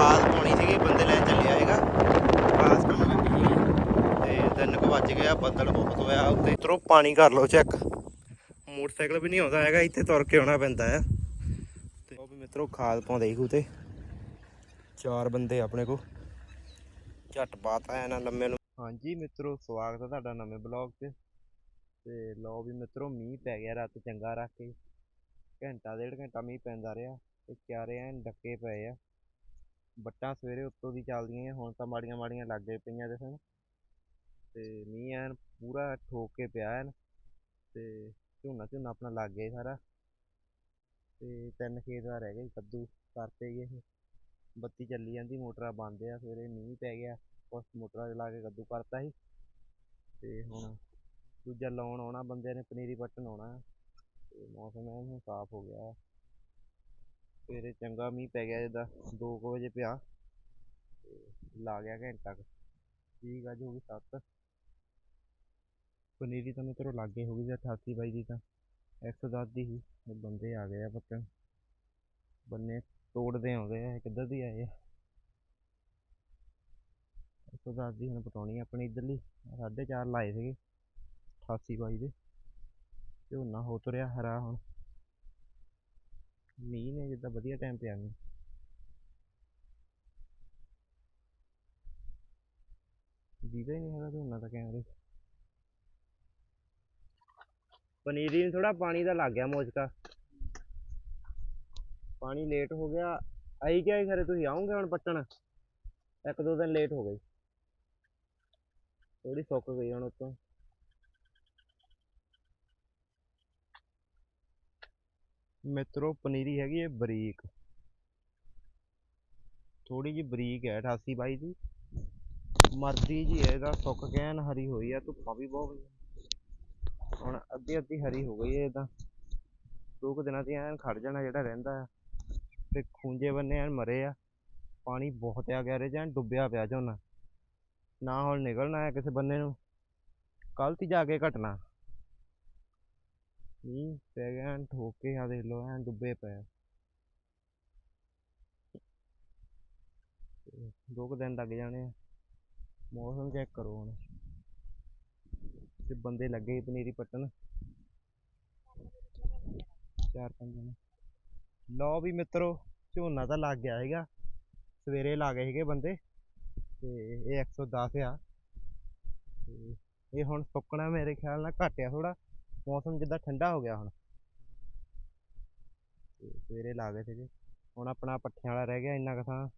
ਖਾਦ ਪਾਉਣੀ ਸੀਗੀ, ਬੰਦੇ ਲੈ ਚੱਲਿਆ ਹੈਗਾ ਖਾਸ ਤੇ ਤਿੰਨ ਕੁ ਵੱਜ ਗਿਆ ਬੱਦਲ ਬਹੁਤ ਹੋਇਆ ਉੱਤੇ ਇਧਰੋਂ ਪਾਣੀ ਕਰ ਲਓ ਚੈੱਕ। ਮੋਟਰਸਾਈਕਲ ਵੀ ਨਹੀਂ ਆਉਂਦਾ ਹੈਗਾ, ਇੱਥੇ ਤੁਰ ਕੇ ਆਉਣਾ ਪੈਂਦਾ ਆ। ਤੇ ਉਹ ਵੀ ਮਿੱਤਰੋ ਖਾਦ ਪਾਉਂਦੇ ਹੀ ਤੇ। ਚਾਰ ਬੰਦੇ ਆਪਣੇ ਕੋ ਝਟ ਬਾਤ ਆਇਆ ਨਾ ਲੰਮੇ ਨੂੰ। ਹਾਂਜੀ ਮਿੱਤਰੋ, ਸਵਾਗਤ ਹੈ ਤੁਹਾਡਾ ਨਵੇਂ ਬਲੌਗ 'ਚ ਤੇ ਲਓ ਵੀ ਮਿੱਤਰੋ, ਮੀਂਹ ਪੈ ਗਿਆ ਰਾਤ ਚੰਗਾ ਰੱਖ ਕੇ। ਘੰਟਾ, ਡੇਢ ਘੰਟਾ ਮੀਂਹ ਪੈਂਦਾ ਰਿਹਾ ਤੇ ਚਾਰੇ ਐਨ ਡੱਕੇ ਪਏ ਆ। ਵੱਟਾਂ ਸਵੇਰੇ ਉੱਤੋਂ ਦੀ ਚੱਲਦੀਆਂ ਆ, ਹੁਣ ਤਾਂ ਮਾੜੀਆਂ ਮਾੜੀਆਂ ਲੱਗੇ ਪਈਆਂ ਦਿਸਣ ਤੇ ਮੀਂਹ ਐਨ ਪੂਰਾ ਠੋਕ ਕੇ ਪਿਆ ਐਨ ਤੇ ਝੋਨਾ ਝੋਨਾ ਆਪਣਾ ਲੱਗ ਗਿਆ ਜੀ ਸਾਰਾ। ਤੇ ਤਿੰਨ ਖੇਤ ਦਾ ਰਹਿ ਗਏ ਜੀ, ਕੱਦੂ ਕਰਤੇ ਗਏ ਇਹ। ਬੱਤੀ ਚੱਲੀ ਜਾਂਦੀ ਮੋਟਰਾਂ ਬੰਦ ਆ ਸਵੇਰੇ ਮੀਂਹ ਪੈ ਗਿਆ ਉਸ ਮੋਟਰਾਂ ਚਲਾ ਕੇ ਕੱਦੂ ਕਰਤਾ ਸੀ। ਤੇ ਹੁਣ ਦੂਜਾ ਲਾਉਣ ਆਉਣਾ ਬੰਦਿਆਂ ਨੇ ਪਨੀਰੀ ਪੱਟਣ ਆਉਣਾ। ਤੇ ਮੌਸਮ ਐਨ ਹੁਣ ਸਾਫ਼ ਹੋ ਗਿਆ। ਸਵੇਰੇ ਚੰਗਾ ਮੀਂਹ ਪੈ ਗਿਆ ਜਿੱਦਾਂ ਦੋ ਕੁ ਵਜੇ ਪਿਆ ਤੇ ਲਾ ਗਿਆ ਘੰਟਾ ਕੁ। ਠੀਕ ਅੱਜ ਹੋ ਗਈ ਸੱਤ। ਪਨੀਰੀ ਤਾਂ ਮਿੱਤਰੋ ਲਾਗੇ ਹੋ ਗਈ ਜੀ 88 ਬਾਈ ਦੀ ਤਾਂ। 110 ਦੀ ਸੀ ਬੰਦੇ ਆ ਗਏ ਆ ਪੱਟਣ ਬੰਨੇ ਤੋੜਦੇ ਆਉਂਦੇ ਆ ਕਿੱਧਰ ਦੀ ਆਏ ਆ? 110 ਦੀ ਹੁਣ ਪਟਾਉਣੀ ਆ ਆਪਣੀ ਇੱਧਰਲੀ। ਸਾਢੇ ਚਾਰ ਲਾਏ ਸੀਗੇ 88 ਬਾਈ ਦੇ। ਝੋਨਾ ਹੋ ਤੁਰਿਆ ਹਰਾ ਹੁਣ। ਮੀਂਹ ਨੇ, ਜਿੱਦਾਂ ਵਧੀਆ ਟਾਈਮ ਤੇ ਮੀਂਹ ਦੀਦਾ ਹੀ ਨਹੀਂ ਹੈਗਾ ਝੋਨਾ ਤਾਂ ਕੈਮਰੇ 'ਚ ਪਨੀਰੀ ਨੂੰ ਥੋੜਾ ਪਾਣੀ ਦਾ ਲੱਗ ਗਿਆ ਮੋਚਕਾ ਪਾਣੀ ਲੇਟ ਹੋ ਗਿਆ। ਆਈ ਕਿਹਾ ਖਰੇ, ਤੁਸੀਂ ਆਉਂਗੇ ਹੁਣ ਪੱਟਣ? ਇੱਕ ਦੋ ਦਿਨ ਲੇਟ ਹੋ ਗਏ। ਥੋੜੀ ਸੁੱਕ ਗਈ ਹੁਣ ਉੱਤੋਂ। ਮਿੱਤਰੋ, ਪਨੀਰੀ ਹੈਗੀ ਹੈ ਬਰੀਕ। ਥੋੜੀ ਜਿਹੀ ਬਰੀਕ ਹੈ 88 ਬਾਈ ਦੀ। ਮਰਦੀ ਜੀ ਹੈ, ਇਹਦਾ ਸੁੱਕ ਕੇ ਹਰੀ ਹੋਈ ਆ, ਧੁੱਪਾਂ ਵੀ ਬਹੁਤ ਹੁਣ ਅੱਧੀ ਅੱਧੀ ਹਰੀ ਹੋ ਗਈ ਹੈ ਇਹ ਦੋ ਕੁ ਦਿਨਾਂ 'ਚ ਐਨ ਖੜ ਜਾਣਾ ਜਿਹੜਾ ਰਹਿੰਦਾ ਆ। ਤੇ ਖੂੰਜੇ ਬੰਨੇ ਐਨ ਮਰੇ ਆ। ਪਾਣੀ ਬਹੁਤ ਆ ਗਿਆ, ਇਹਦੇ 'ਚ ਡੁੱਬਿਆ ਪਿਆ ਝੋਨਾ। ਨਾ ਹੁਣ ਨਿਕਲਣਾ ਹੈ ਕਿਸੇ ਬੰਨੇ ਨੂੰ। ਕੱਲ੍ਹ ਤੀ ਜਾ ਕੇ ਘਟਣਾ। ਮੀਂਹ ਪੈ ਗਿਆ, ਐਨ ਠੋਕ ਕੇ ਆ ਦੇਖ ਲਓ, ਐਨ ਡੁੱਬੇ ਪਏ ਦੋ ਕੁ ਦਿਨ ਲੱਗ ਜਾਣੇ ਆ। ਮੌਸਮ ਚੈੱਕ ਕਰੋ ਹੁਣ। ਤੇ ਬੰਦੇ ਲੱਗੇ ਪਨੀਰੀ ਪੱਟਣ। ਚਾਰ ਪੰਜ ਦਿਨ। ਲਓ ਵੀ ਮਿੱਤਰੋ, ਝੋਨਾ ਤਾਂ ਲੱਗ ਗਿਆ ਹੈਗਾ ਸਵੇਰੇ ਲਾ ਗਏ ਸੀਗੇ ਬੰਦੇ। ਤੇ ਇਹ 110 ਆ। ਇਹ ਹੁਣ ਸੁੱਕਣਾ ਮੇਰੇ ਖਿਆਲ ਨਾਲ ਘਟਿਆ ਥੋੜਾ ਮੌਸਮ ਜਿੱਦਾਂ ਠੰਡਾ ਹੋ ਗਿਆ ਹੁਣ। ਤੇ ਸਵੇਰੇ ਲਾ ਗਏ ਸੀਗੇ। ਹੁਣ ਆਪਣਾ ਪੱਠਿਆਂ ਵਾਲਾ ਰਹਿ ਗਿਆ ਇੰਨਾ ਕੁ ਥਾਂ।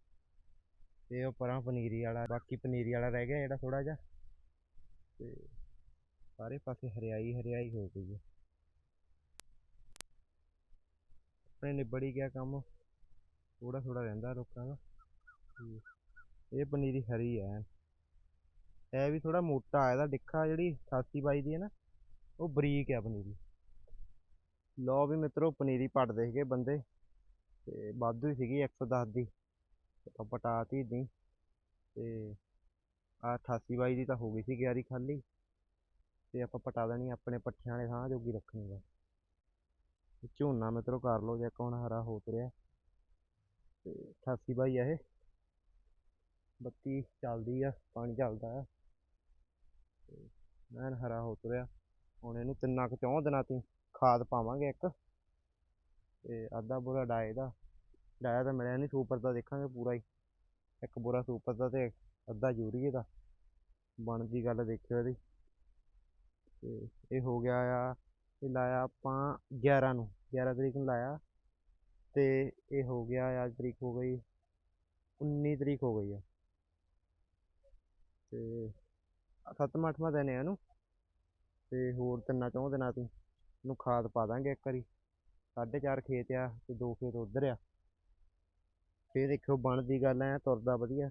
ਤੇ ਉਹ ਪਰਾਂ ਪਨੀਰੀ ਵਾਲਾ, ਬਾਕੀ ਪਨੀਰੀ ਵਾਲਾ ਰਹਿ ਗਿਆ ਜਿਹੜਾ ਥੋੜਾ ਜਿਹਾ। ਤੇ ਸਾਰੇ ਪਾਸੇ ਹਰਿਆਈ ਹਰਿਆਈ ਹੋ ਗਈ ਹੈ। ਆਪਣੇ ਨਿਬੜ ਹੀ ਗਿਆ ਕੰਮ। ਥੋੜਾ ਥੋੜਾ ਰਹਿੰਦਾ ਲੋਕਾਂ ਦਾ। ਇਹ ਪਨੀਰੀ ਹਰੀ ਹੈ। ਇਹ ਵੀ ਥੋੜਾ ਮੋਟਾ ਇਹਦਾ ਡਿੱਖਾ ਜਿਹੜੀ 88 ਬਾਈ ਦੀ ਹੈ ਨਾ। ਉਹ ਬਰੀਕ ਆ ਪਨੀਰੀ। ਲਓ ਵੀ ਮਿੱਤਰੋ, ਪਨੀਰੀ ਪੱਟਦੇ ਸੀਗੇ ਬੰਦੇ ਤੇ ਵਾਧੂ ਹੀ ਸੀਗੀ 110 ਦੀ। ਆਪਾਂ ਪਟਾਤੀ ਏਦਾਂ ਹੀ ਤੇ ਆ 88 ਬਾਈ ਦੀ ਤਾਂ ਹੋ ਗਈ ਸੀ ਗਿਆਰੀ ਖਾਲੀ ਤੇ ਆਪਾਂ ਪਟਾ ਦੇਣੀ ਆਪਣੇ ਪੱਠਿਆਂ ਵਾਲੇ ਥਾਂ ਜੋਗੀ ਰੱਖਣੀ ਬਸ ਝੋਨਾ ਮਿੱਤਰੋ ਕਰ ਲਓ ਜੇ ਹੁਣ ਹਰਾ ਹੋ ਤੁਰਿਆ। ਤੇ 88 ਬਾਈ ਆ ਇਹ। ਬੱਤੀ ਚੱਲਦੀ ਆ, ਪਾਣੀ ਚੱਲਦਾ ਆ। ਐਨ ਹਰਾ ਹੋ ਤੁਰਿਆ। ਹੁਣ ਇਹਨੂੰ ਤਿੰਨਾਂ ਕੁ ਚੌਂ ਦਿਨਾਂ ਤੀ ਖਾਦ ਪਾਵਾਂਗੇ ਇੱਕ। ਤੇ ਅੱਧਾ ਬੋਰਾ ਡਾਏ ਦਾ। ਡਾਇਆ ਤਾਂ ਮਿਲਿਆ ਨਹੀਂ ਸੁਪਰ ਦਾ ਦੇਖਾਂਗੇ ਪੂਰਾ ਹੀ। ਇੱਕ ਬੋਰਾ ਸੁਪਰ ਦਾ ਤੇ ਅੱਧਾ ਯੂਰੀਏ ਦਾ। ਬਣਦੀ ਗੱਲ ਦੇਖਿਓ ਇਹਦੀ। ਤੇ ਇਹ ਹੋ ਗਿਆ ਆ ਇਹ ਲਾਇਆ ਆਪਾਂ 11 ਨੂੰ। 11 ਤਰੀਕ ਨੂੰ ਲਾਇਆ। ਤੇ ਇਹ ਹੋ ਗਿਆ ਆ, ਤਰੀਕ ਹੋ ਗਈ 19 ਤਰੀਕ ਹੋ ਗਈ ਆ। ਤੇ ਸੱਤਵਾਂ ਅੱਠਵਾਂ ਦਿਨ ਹੈ ਇਹਨੂੰ। ਅਤੇ ਹੋਰ ਤਿੰਨਾਂ ਚੌਂ ਦਿਨਾਂ ਤੋਂ ਇਹਨੂੰ ਖਾਦ ਪਾ ਦਾਂਗੇ ਇੱਕ ਵਾਰੀ। ਸਾਢੇ ਚਾਰ ਖੇਤ ਆ ਅਤੇ ਦੋ ਖੇਤ ਉੱਧਰ ਆ। ਫਿਰ ਦੇਖਿਓ ਬਣਦੀ ਗੱਲ ਐ, ਤੁਰਦਾ ਵਧੀਆ।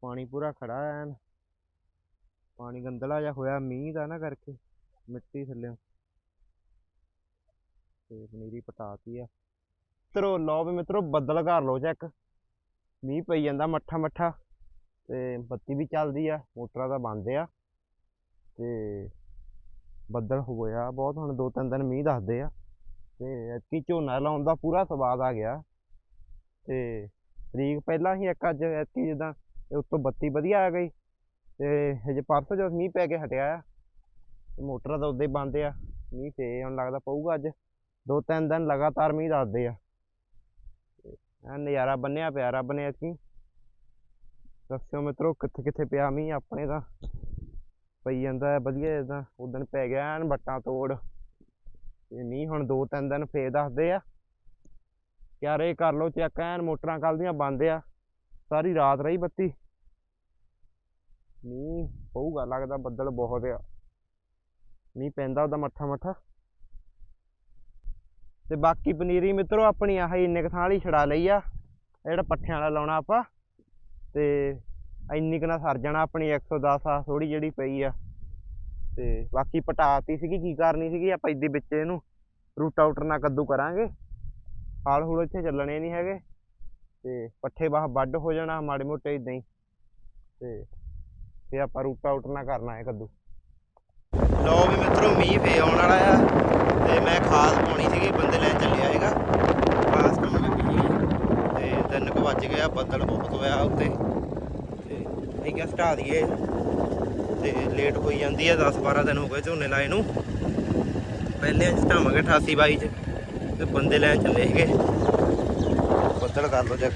ਪਾਣੀ ਪੂਰਾ ਖੜਾ ਐਨ। ਪਾਣੀ ਗੰਦਲਾ ਜਿਹਾ ਹੋਇਆ, ਮੀਂਹ ਦਾ ਨਾ ਕਰਕੇ, ਮਿੱਟੀ ਥੱਲੇ ਤੇ ਪਨੀਰੀ ਪਟਾਤੀ ਆ। ਮਿੱਤਰੋ, ਲਓ ਵੀ ਮਿੱਤਰੋ, ਬੱਦਲ ਕਰ ਲਓ ਚੈੱਕ। ਮੀਂਹ ਪਈ ਜਾਂਦਾ ਮੱਠਾ ਮੱਠਾ, ਤੇ ਬੱਤੀ ਵੀ ਚੱਲਦੀ ਆ, ਮੋਟਰਾਂ ਦਾ ਬੰਦ ਆ। ਤੇ ਬੱਦਲ ਹੋਇਆ ਬਹੁਤ ਹੁਣ ਦੋ ਤਿੰਨ ਦਿਨ ਮੀਂਹ ਦੱਸਦੇ ਆ। ਤੇ ਐਤਕੀ ਝੋਨਾ ਲਾਉਣ ਦਾ ਪੂਰਾ ਸਵਾਦ ਆ ਗਿਆ। ਤੇ ਤਰੀਕ ਪਹਿਲਾਂ ਹੀ ਇੱਕ ਅੱਜ ਐਤਕੀ ਜਿੱਦਾਂ ਉੱਤੋਂ ਬੱਤੀ ਵਧੀਆ ਆ ਗਈ। ਤੇ ਹਜੇ ਪਰਸੋਂ ਜਦੋਂ ਮੀਂਹ ਪੈ ਕੇ ਹਟਿਆ ਆ, ਤੇ ਮੋਟਰਾਂ ਤਾਂ ਉਦਾਂ ਹੀ ਬੰਦ ਆ। ਮੀਂਹ ਤੇ ਹੁਣ ਲੱਗਦਾ ਪਊਗਾ ਅੱਜ। ਦੋ ਤਿੰਨ ਦਿਨ ਲਗਾਤਾਰ ਮੀਂਹ ਦੱਸਦੇ ਆ। ਐ ਨਜ਼ਾਰਾ ਬੰਨਿਆ ਪਿਆ ਰੱਬ ਨੇ ਐਤਕੀ। ਦੱਸਿਓ ਮਿੱਤਰੋ ਕਿੱਥੇ ਕਿੱਥੇ ਪਿਆ ਮੀਂਹ ਆਪਣੇ ਤਾਂ? ਪਈ ਜਾਂਦਾ ਵਧੀਆ ਇਦਾਂ ਉਦਣ ਪੈ ਗਿਆ ਐਨ ਬੱਟਾਂ ਤੋੜ। ਤੇ ਮੀਂਹ ਹੁਣ ਦੋ ਤਿੰਨ ਦਿਨ ਫੇਰ ਦੱਸਦੇ ਆ। ਯਾਰ ਇਹ ਕਰ ਲੋ ਚੈੱਕ, ਐਨ ਮੋਟਰਾਂ ਕੱਲ ਦੀਆਂ ਬੰਦ ਆ। ਸਾਰੀ ਰਾਤ ਰਹੀ ਬੱਤੀ। ਮੀਂਹ ਪਊਗਾ, ਲੱਗਦਾ ਬੱਦਲ ਬਹੁਤ ਆ। ਮੀਂਹ ਪੈਂਦਾ ਉਹਦਾ ਮੱਠਾ ਮੱਠਾ। ਤੇ ਬਾਕੀ ਪਨੀਰੀ ਮਿੱਤਰੋ, ਆਪਣੀ ਆਹ ਇੰਨੇ ਕੁ ਥਾਂ ਵਾਲੀ ਛੜਾ ਲਈ ਆ। ਜਿਹੜਾ ਪੱਠਿਆਂ ਵਾਲਾ ਲਾਉਣਾ ਆਪਾਂ। ਤੇ ਇੰਨੀ ਕੁ ਨਾਲ ਸਰ ਜਾਣਾ ਆਪਣੀ 110 ਆ ਥੋੜੀ ਜਿਹੜੀ ਪਈ ਆ। ਤੇ ਬਾਕੀ ਪਟਾਤੀ ਸੀਗੀ, ਕੀ ਕਰਨੀ ਸੀਗੀ ਆਪਾਂ ਇੱਦੇ ਵਿੱਚ ਇਹਨੂੰ ਰੂਟ ਆਊਟਰ ਨਾਲ ਕੱਦੂ ਕਰਾਂਗੇ। ਹਾਲ ਹੂਲ ਇੱਥੇ ਚੱਲਣੇ ਨਹੀਂ ਹੈਗੇ। ਤੇ ਪੱਠੇ ਬਾਹ ਵੱਢ ਹੋ ਜਾਣਾ ਮਾੜੇ ਮੋਟੇ ਇਦਾਂ ਹੀ। ਤੇ ਫੇ ਆਪਾਂ ਰੂਟ ਆਊਟਰ ਨਾਲ ਕਰਨਾ ਹੈ ਕੱਦੂ। ਲੋ ਵੀ ਮਿੱਤਰੋ, ਮੀਂਹ ਫੇ ਆਉਣ ਵਾਲਾ ਆ। ਤੇ ਮੈਂ ਖਾਸ ਪਾਉਣੀ ਸੀਗੀ, ਬੰਦੇ ਲੈਣ ਚੱਲਿਆ ਹੈਗਾ ਖਾਸ ਕੰਮ ਲੱਗੀ ਤੇ ਤਿੰਨ ਕੁ ਵੱਜ ਗਿਆ ਬੱਦਲ ਬਹੁਤ ਹੋਇਆ ਉੱਤੇ। ਤੇ ਕਿਹਾ ਸਟਾ ਦਈਏ। ਤੇ ਲੇਟ ਹੋਈ ਜਾਂਦੀ ਹੈ 10 12 ਦਿਨ ਹੋ ਗਏ ਝੋਨੇ ਲਾਏ ਨੂੰ। ਪਹਿਲੇ ਅੱਜ ਢਾਵਾਂਗੇ 88 22 ਚ, ਤੇ ਬੰਦੇ ਲੈਣ ਚੱਲੇ ਸੀਗੇ। ਬੱਦਲ ਕਰ ਲੋ ਚੈੱਕ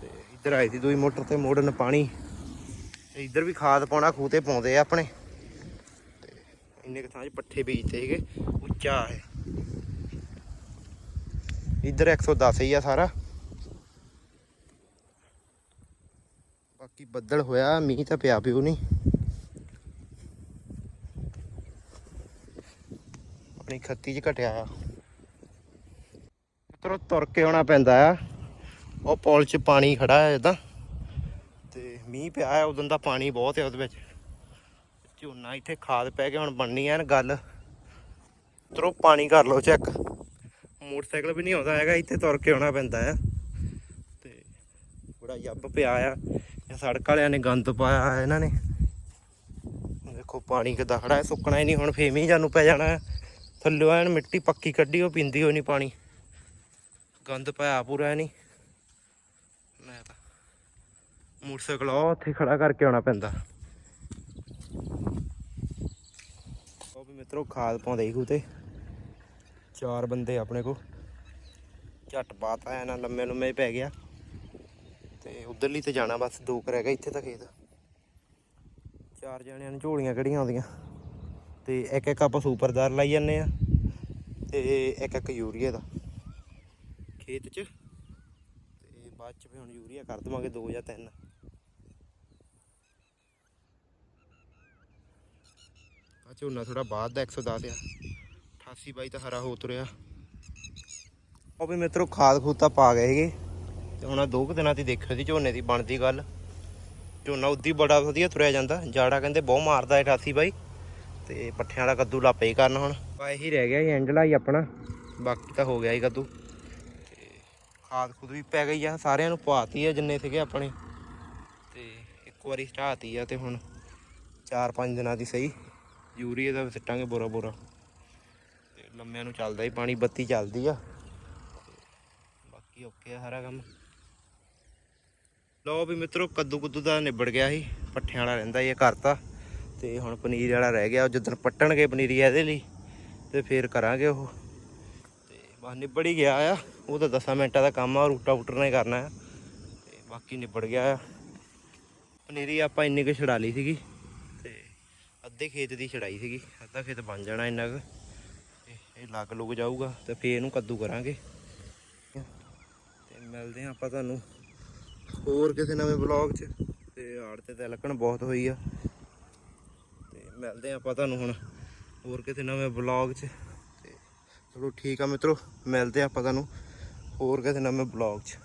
ਤੇ ਇੱਧਰ ਆਈ ਸੀ ਦੂਈ ਮੋਟਰ ਤੇ ਮੋੜਨ ਪਾਣੀ। ਤੇ ਇੱਧਰ ਵੀ ਖਾਦ ਪਾਉਣਾ ਖੂਹ ਤੇ ਪਾਉਂਦੇ ਆ ਆਪਣੇ। ਤੇ ਇੰਨੇ ਕੁ ਥਾਂ 'ਚ ਪੱਠੇ ਬੀਜਦੇ ਸੀਗੇ, ਉੱਚਾ ਹੈ। ਇੱਧਰ 110 ਹੀ ਆ ਸਾਰਾ। ਬਾਕੀ ਬੱਦਲ ਹੋਇਆ, ਮੀਂਹ ਤਾਂ ਪਿਆ ਪਿਓ ਨਹੀਂ ਆਪਣੀ ਖੱਤੀ 'ਚ ਘਟਿਆ ਆ। ਮਿੱਤਰੋ, ਤੁਰ ਕੇ ਆਉਣਾ ਪੈਂਦਾ ਆ। ਉਹ ਪੁਲ 'ਚ ਪਾਣੀ ਖੜਾ ਹੈ ਇਦਾਂ ਤੇ ਮੀਂਹ ਪਿਆ ਹੈ ਉਦੋਂ ਦਾ ਪਾਣੀ ਬਹੁਤ ਹੈ ਉਹਦੇ ਵਿੱਚ। ਝੋਨਾ ਇੱਥੇ ਖਾਦ ਪੈ ਕੇ ਹੁਣ ਬਣਨੀ ਐ ਗੱਲ। ਤਰੋ ਪਾਣੀ ਕਰ ਲਓ ਚੈੱਕ। ਮੋਟਰਸਾਈਕਲ ਵੀ ਨਹੀਂ ਆਉਂਦਾ ਹੈਗਾ, ਇੱਥੇ ਤੁਰ ਕੇ ਆਉਣਾ ਪੈਂਦਾ ਆ। ਤੇ ਬੜਾ ਯੱਬ ਪਿਆ ਆ। ਸੜਕ ਵਾਲਿਆਂ ਨੇ ਗੰਦ ਪਾਇਆ ਹੈ ਇਹਨਾਂ ਨੇ। ਦੇਖੋ, ਪਾਣੀ ਕਿੱਦਾਂ ਖੜਾ ਹੈ, ਸੁੱਕਣਾ ਹੀ ਨਹੀਂ, ਹੁਣ ਫੇਮੀ ਮੀਂਹ ਜਾਨੂੰ ਪੈ ਜਾਣਾ ਥੱਲੇ ਐਨ ਮਿੱਟੀ ਪੱਕੀ ਕੱਢੀ, ਉਹ ਪੀਂਦੀ ਹੋਈ ਨਹੀਂ ਪਾਣੀ। ਗੰਦ ਪਾਇਆ ਪੂਰਾ ਨਹੀਂ ਮੈਂ ਤਾਂ ਮੋਟਰਸਾਈਕਲ ਉਹ ਉੱਥੇ ਖੜਾ ਕਰਕੇ ਆਉਣਾ ਪੈਂਦਾ। ਉਹ ਵੀ ਮਿੱਤਰੋ, ਖਾਦ ਪਾਉਂਦੇ ਹੀ ਤੇ ਚਾਰ ਬੰਦੇ ਆਪਣੇ ਕੋ ਝੱਟ ਪਾਤਾ ਐ ਨਾ ਲੰਮੇ ਲੰਮੇ ਪੈ ਗਿਆ। ਉਧਰਲੀ ਤੇ ਜਾਣਾ ਬਸ, ਦੋ ਕਰ ਹੈਗਾ ਇੱਥੇ ਤਾਂ ਖੇਤ। ਚਾਰ ਜਣਿਆਂ ਨੂੰ ਝੋਲੀਆਂ ਕਿਹੜੀਆਂ ਆਉਂਦੀਆਂ। ਤੇ ਇੱਕ ਇੱਕ ਆਪਾਂ ਸੁਪਰਦਾਰ ਲਾਈ ਜਾਂਦੇ ਆ, ਤੇ ਇੱਕ ਇੱਕ ਯੂਰੀਆ ਦਾ। ਖੇਤ 'ਚ। ਤੇ ਬਾਅਦ 'ਚ ਫਿਰ ਹੁਣ ਯੂਰੀਆ ਕਰ ਦਵਾਂਗੇ, ਦੋ ਜਾਂ ਤਿੰਨ। ਆ ਝੋਨਾ ਥੋੜਾ ਬਾਅਦ ਦਾ 110 ਆ। 88 ਬਾਈ ਤਾਂ ਹਰਾ ਹੋ ਤੁਰਿਆ। ਉਹ ਵੀ ਮਿੱਤਰੋ ਖਾਦ ਖੂਦ ਤਾਂ ਪਾ ਗਏ ਸੀਗੇ। ਤੇ ਹੁਣ ਦੋ ਕੁ ਦਿਨਾਂ ਦੀ ਦੇਖਿਓ ਸੀ ਝੋਨੇ ਦੀ ਬਣਦੀ ਗੱਲ। ਝੋਨਾ ਉੱਦੀ ਬੜਾ ਵਧੀਆ ਤੁਰਿਆ ਜਾਂਦਾ। ਜਾੜਾ ਕਹਿੰਦੇ ਬਹੁਤ ਮਾਰਦਾ ਹੈ 88 ਬਾਈ। ਤੇ ਪੱਠਿਆਂ ਵਾਲਾ ਕੱਦੂ ਲਾਪੇ ਹੀ ਕਰਨ ਹੁਣ। ਬਾ ਇਹੀ ਰਹਿ ਗਿਆ ਸੀ ਐਂਡਲਾ ਹੀ ਆਪਣਾ। ਬਾਕੀ ਤਾਂ ਹੋ ਗਿਆ ਹੀ ਕੱਦੂ। ਤੇ ਖਾਦ ਖੁਦ ਵੀ ਪੈ ਗਈ ਆ, ਸਾਰਿਆਂ ਨੂੰ ਪਵਾਤੀ ਆ ਜਿੰਨੇ ਸੀਗੇ ਆਪਣੇ। ਤੇ ਇੱਕ ਵਾਰੀ ਸਟਾਤੀ ਆ ਤੇ ਹੁਣ 4-5 ਦਿਨਾਂ ਦੀ ਸਹੀ। ਯੂਰੀਆ ਦਾ ਸਿੱਟਾਂਗੇ ਬੋਰਾ ਬੋਰਾ। ਤੇ ਲੰਮਿਆਂ ਨੂੰ ਚੱਲਦਾ ਹੀ, ਪਾਣੀ ਬੱਤੀ ਚੱਲਦੀ ਆ। ਬਾਕੀ ਓਕੇ ਆ ਸਾਰਾ ਕੰਮ। ਲਓ ਵੀ ਮਿੱਤਰੋ, ਕੱਦੂ ਕੁੱਦੂ ਦਾ ਨਿਬੜ ਗਿਆ ਸੀ, ਪੱਠਿਆਂ ਵਾਲਾ ਰਹਿੰਦਾ ਇਹ ਕਰਤਾ ਤੇ। ਹੁਣ ਪਨੀਰ ਵਾਲਾ ਰਹਿ ਗਿਆ, ਉਹ ਜਦੋਂ ਪੱਟਣਗੇ ਪਨੀਰੀ ਇਹਦੇ ਲਈ, ਤੇ ਫੇਰ ਕਰਾਂਗੇ ਉਹ। ਤੇ ਬਸ ਨਿਬੜ ਹੀ ਗਿਆ ਆ, ਉਹ ਤਾਂ 10 ਮਿੰਟਾਂ ਦਾ ਕੰਮ ਆ ਰੂਟਾ ਵੂਟਰ ਨੇ ਕਰਨਾ ਆ। ਤੇ ਬਾਕੀ ਨਿਬੜ ਗਿਆ ਆ। ਪਨੀਰੀ ਆਪਾਂ ਇੰਨੀ ਕੁ ਛੜਾ ਲਈ ਸੀਗੀ, ਤੇ ਅੱਧੇ ਖੇਤ ਦੀ ਛੜਾਈ ਸੀਗੀ, ਅੱਧਾ ਖੇਤ ਬਣ ਜਾਣਾ ਇੰਨਾ ਕੁ। ਤੇ ਇਹ ਲੱਗ ਲੁੱਗ ਜਾਊਗਾ, ਤੇ ਫੇਰ ਇਹਨੂੰ ਕੱਦੂ ਕਰਾਂਗੇ। ਤੇ ਮਿਲਦੇ ਹਾਂ ਆਪਾਂ ਤੁਹਾਨੂੰ। ਹੋਰ ਕਿਸੇ ਨਵੇਂ ਬਲੌਗ 'ਚ? ਤੇ ਆੜ ਤੇ ਤਿਲਕਣ ਬਹੁਤ ਹੋਈ ਆ। ਤੇ ਮਿਲਦੇ ਹਾਂ ਆਪਾਂ ਤੁਹਾਨੂੰ ਹੁਣ ਹੋਰ ਕਿਸੇ ਨਵੇਂ ਬਲੌਗ 'ਚ। ਤੇ ਚਲੋ ਠੀਕ ਆ ਮਿੱਤਰੋ, ਮਿਲਦੇ ਹਾਂ ਆਪਾਂ ਤੁਹਾਨੂੰ ਹੋਰ ਕਿਸੇ ਨਵੇਂ ਬਲੌਗ 'ਚ।